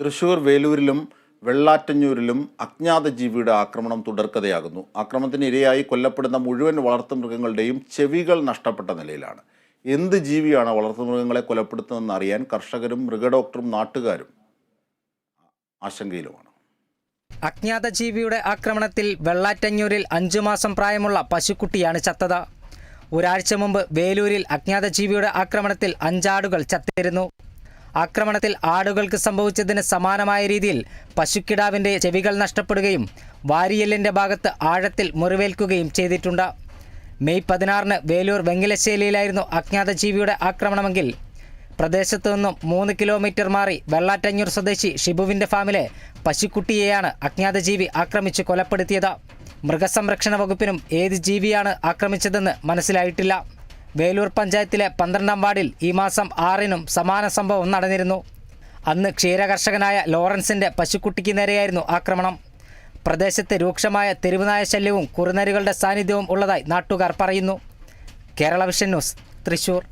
തൃശൂർ വേലൂരിലും വെള്ളാറ്റഞ്ഞൂരിലും അജ്ഞാത ജീവിയുടെ ആക്രമണം തുടർക്കഥയാകുന്നു. ആക്രമണത്തിന് ഇരയായി കൊല്ലപ്പെടുന്ന മുഴുവൻ വളർത്തുമൃഗങ്ങളുടെയും ചെവികൾ നഷ്ടപ്പെട്ട നിലയിലാണ്. എന്ത് ജീവിയാണ് വളർത്തുമൃഗങ്ങളെ കൊലപ്പെടുത്തുന്നതെന്ന് അറിയാൻ കർഷകരും മൃഗഡോക്ടറും നാട്ടുകാരും ആശങ്കയിലുമാണ്. അജ്ഞാത ജീവിയുടെ ആക്രമണത്തിൽ വെള്ളാറ്റഞ്ഞൂരിൽ അഞ്ചു മാസം പ്രായമുള്ള പശുക്കുട്ടിയാണ് ചത്തത്. ഒരാഴ്ച മുമ്പ് വേലൂരിൽ അജ്ഞാത ജീവിയുടെ ആക്രമണത്തിൽ അഞ്ചാടുകൾ ചത്തിരുന്നു. ആക്രമണത്തിൽ ആടുകൾക്ക് സംഭവിച്ചതിന് സമാനമായ രീതിയിൽ പശുക്കിടാവിന്റെ ചെവികൾ നഷ്ടപ്പെടുകയും വാരിയലിന്റെ ഭാഗത്ത് ആഴത്തിൽ മുറിവേൽക്കുകയും ചെയ്തിട്ടുണ്ട്. മെയ് പതിനാറിന് വേലൂർ വെങ്കിലശ്ശേരിയിലായിരുന്നു അജ്ഞാത ജീവിയുടെ ആക്രമണമെങ്കിൽ പ്രദേശത്തു നിന്നും മൂന്ന് കിലോമീറ്റർ മാറി വെള്ളാറ്റഞ്ഞൂർ സ്വദേശി ഷിബുവിന്റെ ഫാമിലെ പശുക്കുട്ടിയെയാണ് അജ്ഞാതജീവി ആക്രമിച്ച് കൊലപ്പെടുത്തിയത്. മൃഗസംരക്ഷണ വകുപ്പിനും ഏത് ജീവിയാണ് ആക്രമിച്ചതെന്ന് മനസ്സിലായിട്ടില്ല. വേലൂർ പഞ്ചായത്തിലെ പന്ത്രണ്ടാം വാർഡിൽ ഈ മാസം ആറിനും സമാന സംഭവം നടന്നിരുന്നു. അന്ന് ക്ഷീരകർഷകനായ ലോറൻസിന്റെ പശുക്കുട്ടിക്ക് നേരെയായിരുന്നു ആക്രമണം. പ്രദേശത്ത് രൂക്ഷമായ തെരുവുനായ ശല്യവും കുറുനരികളുടെ സാന്നിധ്യവും ഉള്ളതായി നാട്ടുകാർ പറയുന്നു. Kerala vision news Thrissur.